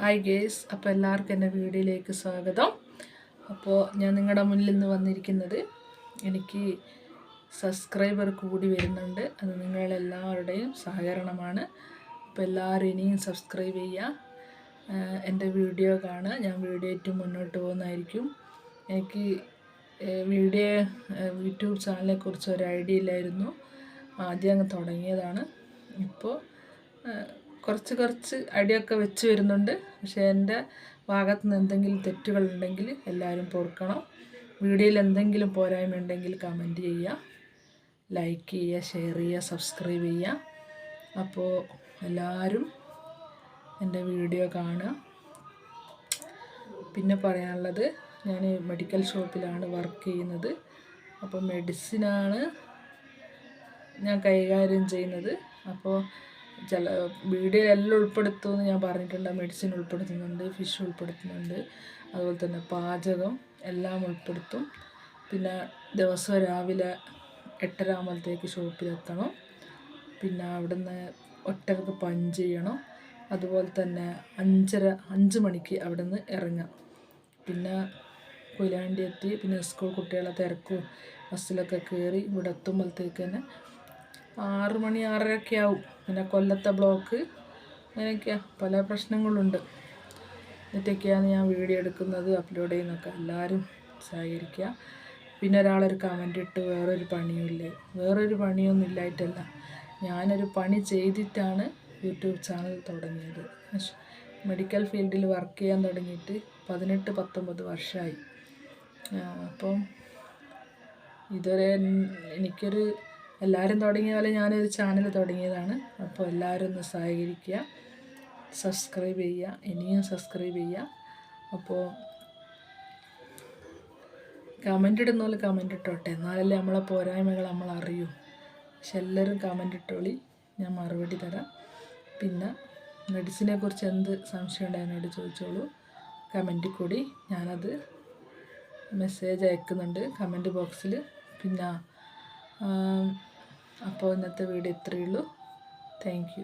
Hi guys അപ്പോൾ എല്ലാവർക്കും എന്റെ വീഡിയോയിലേക്ക് സ്വാഗതം. അപ്പോൾ ഞാൻ നിങ്ങളുടെ മുന്നിൽ നിന്ന് വന്നിരിക്കുന്നത് എനിക്ക് സബ്സ്ക്രൈബർ കൂടി വരുന്നുണ്ട്. അത് നിങ്ങളെല്ലാവരുടെയും സഹകരണമാണ്. അപ്പോൾ എല്ലാവരും ഇനിയും സബ്സ്ക്രൈബ് ചെയ്യുക എന്റെ വീഡിയോ കാണുക. ഞാൻ വീഡിയോ ഏറ്റവും മുന്നോട്ട് പോകുന്നതായിരിക്കും. എനിക്ക് വീഡിയോ യൂട്യൂബ് ചാനലിനെ കുറിച്ച് ഒരു ഐഡിയ ഇല്ലായിരുന്നു. ആദ്യം അങ്ങ് തുടങ്ങിയതാണ്. ഇപ്പോൾ കുറച്ച് കുറച്ച് അടിയൊക്കെ വെച്ച് വരുന്നുണ്ട്. പക്ഷേ എന്റെ ഭാഗത്ത് നിന്ന് എന്തെങ്കിലും തെറ്റുകളുണ്ടെങ്കിൽ എല്ലാവരും പൊറുക്കണം. വീഡിയോയിൽ എന്തെങ്കിലും പോരായ്മ ഉണ്ടെങ്കിൽ കമന്റ് ചെയ്യുക. ലൈക്ക് ചെയ്യുക ഷെയർ ചെയ്യുക സബ്സ്ക്രൈബ് ചെയ്യുക. അപ്പോൾ എല്ലാവരും എന്റെ വീഡിയോ കാണുക. പിന്നെ പറയാനുള്ളത് ഞാൻ മെഡിക്കൽ ഷോപ്പിലാണ് വർക്ക് ചെയ്യുന്നത്. അപ്പോൾ മെഡിസിനാണ് ഞാൻ കൈകാര്യം ചെയ്യുന്നത്. അപ്പോൾ ചില വീഡിയോ എല്ലാം ഉൾപ്പെടുത്തുമെന്ന് ഞാൻ പറഞ്ഞിട്ടുണ്ട്. മെഡിസിൻ ഉൾപ്പെടുത്തുന്നുണ്ട് ഫിഷ് ഉൾപ്പെടുത്തുന്നുണ്ട്. അതുപോലെ തന്നെ പാചകം എല്ലാം ഉൾപ്പെടുത്തും. പിന്നെ ദിവസം രാവിലെ എട്ടര ആകുമ്പോഴത്തേക്ക് ഷോപ്പിലെത്തണം പിന്നെ അവിടുന്ന് ഒറ്റയ്ക്ക് പഞ്ച് ചെയ്യണം. അതുപോലെ തന്നെ അഞ്ചര അഞ്ച് മണിക്ക് അവിടുന്ന് ഇറങ്ങാം. പിന്നെ കൊയിലാണ്ടി എത്തി. പിന്നെ സ്കൂൾ കുട്ടികളെ തിരക്കും ബസ്സിലൊക്കെ കയറി ഇവിടെ എത്തുമ്പോഴത്തേക്ക് തന്നെ ആറ് മണി ആറരയൊക്കെ ആവും. പിന്നെ കൊല്ലത്തെ ബ്ലോക്ക്. അങ്ങനെയൊക്കെയാണ് പല പ്രശ്നങ്ങളുണ്ട്. എന്നിട്ടൊക്കെയാണ് ഞാൻ വീഡിയോ എടുക്കുന്നത് അപ്ലോഡ് ചെയ്യുന്നൊക്കെ എല്ലാവരും സഹകരിക്കുക. പിന്നെ ഒരാളൊരു കമന്റ് ഇട്ട് വേറൊരു പണിയുമില്ലേ വേറൊരു പണിയൊന്നും ഇല്ലായിട്ടല്ല. ഞാനൊരു പണി ചെയ്തിട്ടാണ് യൂട്യൂബ് ചാനൽ തുടങ്ങിയത്. മെഡിക്കൽ ഫീൽഡിൽ വർക്ക് ചെയ്യാൻ തുടങ്ങിയിട്ട് പതിനെട്ട് പത്തൊമ്പത് വർഷമായി അപ്പം ഇതുവരെ എനിക്കൊരു എല്ലാവരും തുടങ്ങിയ പോലെ ഞാനൊരു ചാനൽ തുടങ്ങിയതാണ്. അപ്പോൾ എല്ലാവരും ഒന്ന് സഹകരിക്കുക. സബ്സ്ക്രൈബ് ചെയ്യുക. ഇനിയും സബ്സ്ക്രൈബ് ചെയ്യുക. അപ്പോൾ കമന്റ് ഇടുന്ന പോലെ കമന്റ് ഇട്ടോട്ടെ. എന്നാലല്ലേ നമ്മളെ പോരായ്മകൾ നമ്മൾ അറിയൂ. പക്ഷെ എല്ലാവരും കമന്റ് ഇട്ടോളി. ഞാൻ മറുപടി തരാം. പിന്നെ മെഡിസിനെ കുറിച്ച് എന്ത് സംശയം ഉണ്ടോ എന്നോട് ചോദിച്ചോളൂ. കമന്റിൽ കൂടി ഞാനത് മെസ്സേജ് അയക്കുന്നുണ്ട് കമന്റ് ബോക്സിൽ പിന്നെ അപ്പോൾ ഇന്നത്തെ വീഡിയോ ഇത്രയേ ഉള്ളൂ. താങ്ക്